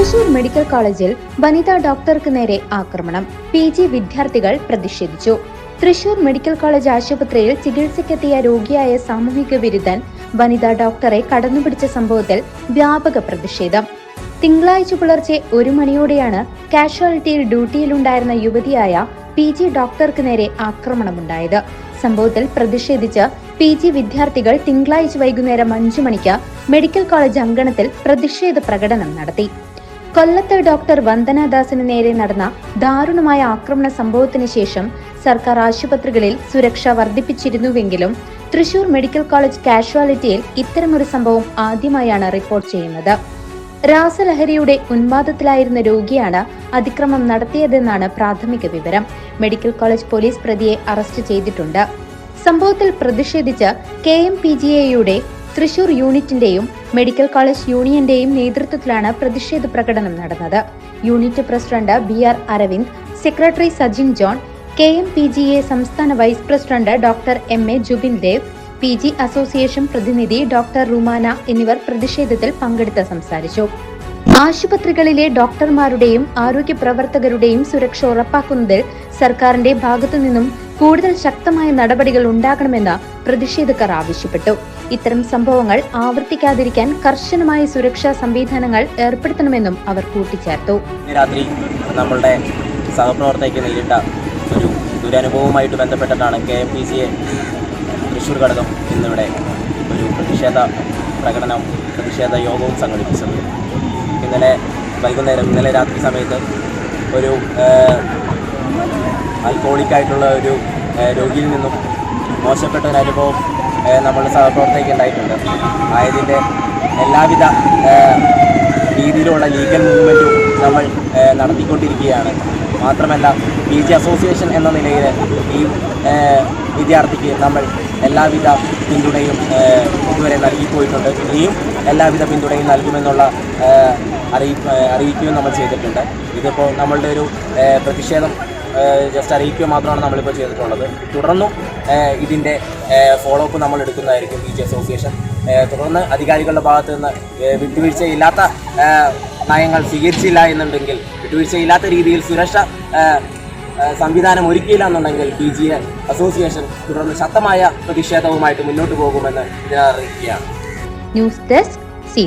Thrissur medical കോളേജിൽ വനിതാ ഡോക്ടർക്ക് നേരെ ആക്രമണം. പി ജി വിദ്യാർത്ഥികൾ പ്രതിഷേധിച്ചു. തൃശൂർ മെഡിക്കൽ കോളേജ് ആശുപത്രിയിൽ ചികിത്സയ്ക്കെത്തിയ രോഗിയായ സാമൂഹിക വിരുദ്ധൻ വനിതാ ഡോക്ടറെ കടന്നുപിടിച്ച സംഭവത്തിൽ വ്യാപക പ്രതിഷേധം. തിങ്കളാഴ്ച പുലർച്ചെ ഒരു മണിയോടെയാണ് കാഷ്വാലിറ്റിയിൽ ഡ്യൂട്ടിയിലുണ്ടായിരുന്ന യുവതിയായ പി ജി ഡോക്ടർക്ക് നേരെ ആക്രമണമുണ്ടായത്. സംഭവത്തിൽ പ്രതിഷേധിച്ച് പി ജി വിദ്യാർത്ഥികൾ തിങ്കളാഴ്ച വൈകുന്നേരം അഞ്ചു മണിക്ക് മെഡിക്കൽ കോളേജ് അങ്കണത്തിൽ പ്രതിഷേധ പ്രകടനം നടത്തി. കൊല്ലത്ത് ഡോക്ടർ വന്ദനാദാസിന് നേരെ നടന്ന ദാരുണമായ ആക്രമണ സംഭവത്തിന് ശേഷം സർക്കാർ ആശുപത്രികളിൽ സുരക്ഷ വർദ്ധിപ്പിച്ചിരുന്നുവെങ്കിലും തൃശൂർ മെഡിക്കൽ കോളേജ് കാഷ്വാലിറ്റിയിൽ ഇത്തരമൊരു സംഭവം ആദ്യമായാണ് റിപ്പോർട്ട് ചെയ്യുന്നത്. രാസലഹരിയുടെ ഉന്മാദത്തിലായിരുന്ന രോഗിയാണ് അതിക്രമം നടത്തിയതെന്നാണ് പ്രാഥമിക വിവരം. മെഡിക്കൽ കോളേജ് പോലീസ് പ്രതിയെ അറസ്റ്റ് ചെയ്തിട്ടുണ്ട്. സംഭവത്തിൽ പ്രതിഷേധിച്ച് കെ എം പി ജി എയുടെ തൃശൂർ യൂണിറ്റിന്റെയും മെഡിക്കൽ കോളേജ് യൂണിയന്റെയും നേതൃത്വത്തിലാണ് പ്രതിഷേധ പ്രകടനം നടന്നത്. Unit president B R Aravind secretary Sajin John K M P G A സംസ്ഥാന vice president doctor M A Jubin Dev P G association പ്രതിനിധി ഡോക്ടർ റുമാന എന്നിവർ പ്രതിഷേധത്തിൽ പങ്കെടുത്ത് സംസാരിച്ചു. ആശുപത്രികളിലെ ഡോക്ടർമാരുടെയും ആരോഗ്യ പ്രവർത്തകരുടെയും സുരക്ഷ ഉറപ്പാക്കുന്നതിൽ സർക്കാരിന്റെ ഭാഗത്തു നിന്നും കൂടുതൽ ശക്തമായ നടപടികൾ ഉണ്ടാകണമെന്ന് പ്രതിഷേധക്കാർ ആവശ്യപ്പെട്ടു. ഇത്തരം സംഭവങ്ങൾ ആവർത്തിക്കാതിരിക്കാൻ കർശനമായ സുരക്ഷാ സംവിധാനങ്ങൾ ഏർപ്പെടുത്തണമെന്നും അവർ കൂട്ടിച്ചേർത്തു. രാത്രി നമ്മളുടെ സഹപ്രവർത്തകയ്ക്ക് നേരിട്ട ഒരു ദുരനുഭവവുമായിട്ട് ബന്ധപ്പെട്ടിട്ടാണ് K M P A Thrissur ഘടകം ഇന്നിവിടെ ഒരു പ്രതിഷേധ പ്രകടനം പ്രതിഷേധ യോഗവും സംഘടിപ്പിച്ചത്. ഇന്നലെ വൈകുന്നേരം ഇന്നലെ രാത്രി സമയത്ത് ഒരു ആൽക്കോളിക്കായിട്ടുള്ള ഒരു രോഗിയിൽ നിന്നും മോശപ്പെട്ട ഒരു അനുഭവം ആ, നമ്മളുടെ സഹപ്രവർത്തകയ്ക്ക് ഉണ്ടായിട്ടുണ്ട്. ആയതിന്റെ എല്ലാവിധ രീതിയിലുള്ള ലീഗൽ മൂവ്മെന്റും നമ്മൾ നടത്തിക്കൊണ്ടിരിക്കുകയാണ്. മാത്രമല്ല പി ജി അസോസിയേഷൻ എന്ന നിലയിൽ ഈ വിദ്യാർത്ഥിക്ക് നമ്മൾ എല്ലാവിധ പിന്തുണയും ഇതുവരെ നൽകിപ്പോയിട്ടുണ്ട്. ഇനിയും എല്ലാവിധ പിന്തുണയും നൽകുമെന്നുള്ള അറിയിപ്പ് അറിയിക്കുകയും നമ്മൾ ചെയ്തിട്ടുണ്ട്. ഇതിപ്പോൾ നമ്മളുടെ ഒരു പ്രതിഷേധം ജസ്റ്റ് അറിയിക്കുക മാത്രമാണ് നമ്മളിപ്പോൾ ചെയ്തിട്ടുള്ളത്. തുടർന്നും ഇതിന്റെ ഫോളോ അപ്പ് നമ്മൾ എടുക്കുന്നതായിരിക്കും ബീച്ച് അസോസിയേഷൻ തുടർന്ന് അധികാരികളുടെ ഭാഗത്തു നിന്ന് വിട്ടുവീഴ്ചയില്ലാത്ത നയങ്ങൾ സ്വീകരിച്ചില്ല എന്നുണ്ടെങ്കിൽ വിട്ടുവീഴ്ചയില്ലാത്ത രീതിയിൽ സുരക്ഷ സംവിധാനം ഒരുക്കിയില്ല എന്നുണ്ടെങ്കിൽ ബി ജി എ അസോസിയേഷൻ തുടർന്ന് ശക്തമായ പ്രതിഷേധവുമായിട്ട് മുന്നോട്ട് പോകുമെന്ന് അറിയിക്കുകയാണ്. News desk C